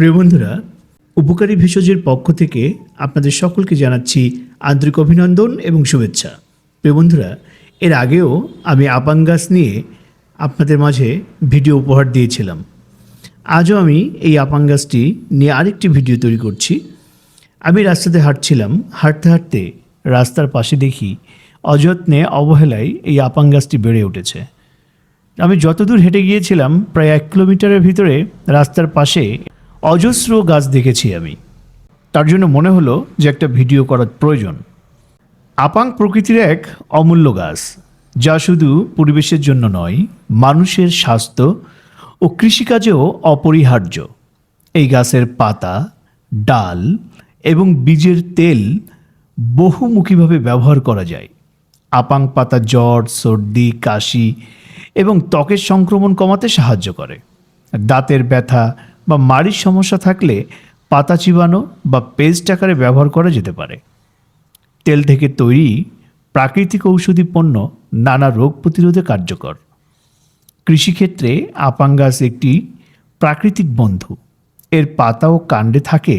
প্রিয় বন্ধুরা, উপকারী ভেষজের পক্ষ থেকে আপনাদের সকলকে জানাচ্ছি আন্তরিক অভিনন্দন এবং শুভেচ্ছা। প্রিয় বন্ধুরা, এর আগেও আমি আপাং গাছ নিয়ে আপনাদের মাঝে ভিডিও উপহার দিয়েছিলাম। আজও আমি এই আপাং গাছটি নিয়ে আরেকটি ভিডিও তৈরি করছি। আমি রাস্তাতে হাঁটছিলাম, হাঁটতে হাঁটতে রাস্তার পাশে দেখি অযত্নে অবহেলায় এই আপাং গাছটি বেড়ে উঠেছে। আমি যতদূর হেঁটে গিয়েছিলাম, প্রায় এক কিলোমিটারের ভিতরে রাস্তার পাশে অজস্র গাছ দেখেছি আমি। তার জন্য মনে হলো যে একটা ভিডিও করার প্রয়োজন। আপাং প্রকৃতির এক অমূল্য গাছ, যা শুধু পরিবেশের জন্য নয়, মানুষের স্বাস্থ্য ও কৃষিকাজেও অপরিহার্য। এই গাছের পাতা, ডাল এবং বীজের তেল বহুমুখীভাবে ব্যবহার করা যায়। আপাং পাতা জ্বর, সর্দি, কাশি এবং ত্বকের সংক্রমণ কমাতে সাহায্য করে। দাঁতের ব্যথা বা মাড়ির সমস্যা থাকলে পাতা চিবানো বা পেস্ট আকারে ব্যবহার করা যেতে পারে। তেল থেকে তৈরি প্রাকৃতিক ঔষধি পণ্য নানা রোগ প্রতিরোধে কার্যকর। কৃষিক্ষেত্রে আপাং গাছ একটি প্রাকৃতিক বন্ধু। এর পাতা ও কাণ্ডে থাকে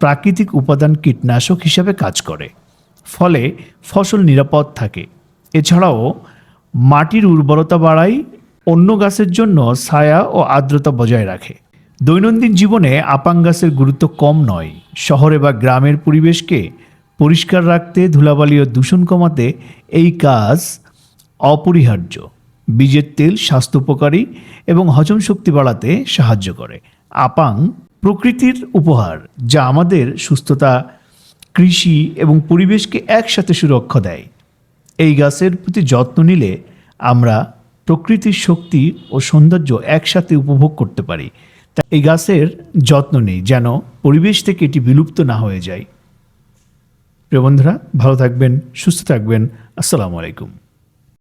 প্রাকৃতিক উপাদান কীটনাশক হিসাবে কাজ করে। ফলে ফসল নিরাপদ থাকে। এছাড়াও মাটির উর্বরতা বাড়ায় অন্য গাছের জন্য ছায়া ও আর্দ্রতা বজায় রাখে। দৈনন্দিন জীবনে আপাং গাছের গুরুত্ব কম নয়। শহরে বা গ্রামের পরিবেশকে পরিষ্কার রাখতে, ধুলাবালি ও দূষণ কমাতে এই কাজ অপরিহার্য। বীজের তেল স্বাস্থ্য উপকারী এবং হজম শক্তি বাড়াতে সাহায্য করে। আপাং প্রকৃতির উপহার, যা আমাদের সুস্থতা, কৃষি এবং পরিবেশকে একসাথে সুরক্ষা দেয়। এই গাছের প্রতি যত্ন নিলে আমরা প্রকৃতির শক্তি ও সৌন্দর্য একসাথে উপভোগ করতে পারি। এই গাছের যত্ন নেই, যেন পরিবেশ থেকে এটি বিলুপ্ত না হয়ে যায়। প্রিয় বন্ধুরা, ভালো থাকবেন, সুস্থ থাকবেন। আসসালামু আলাইকুম।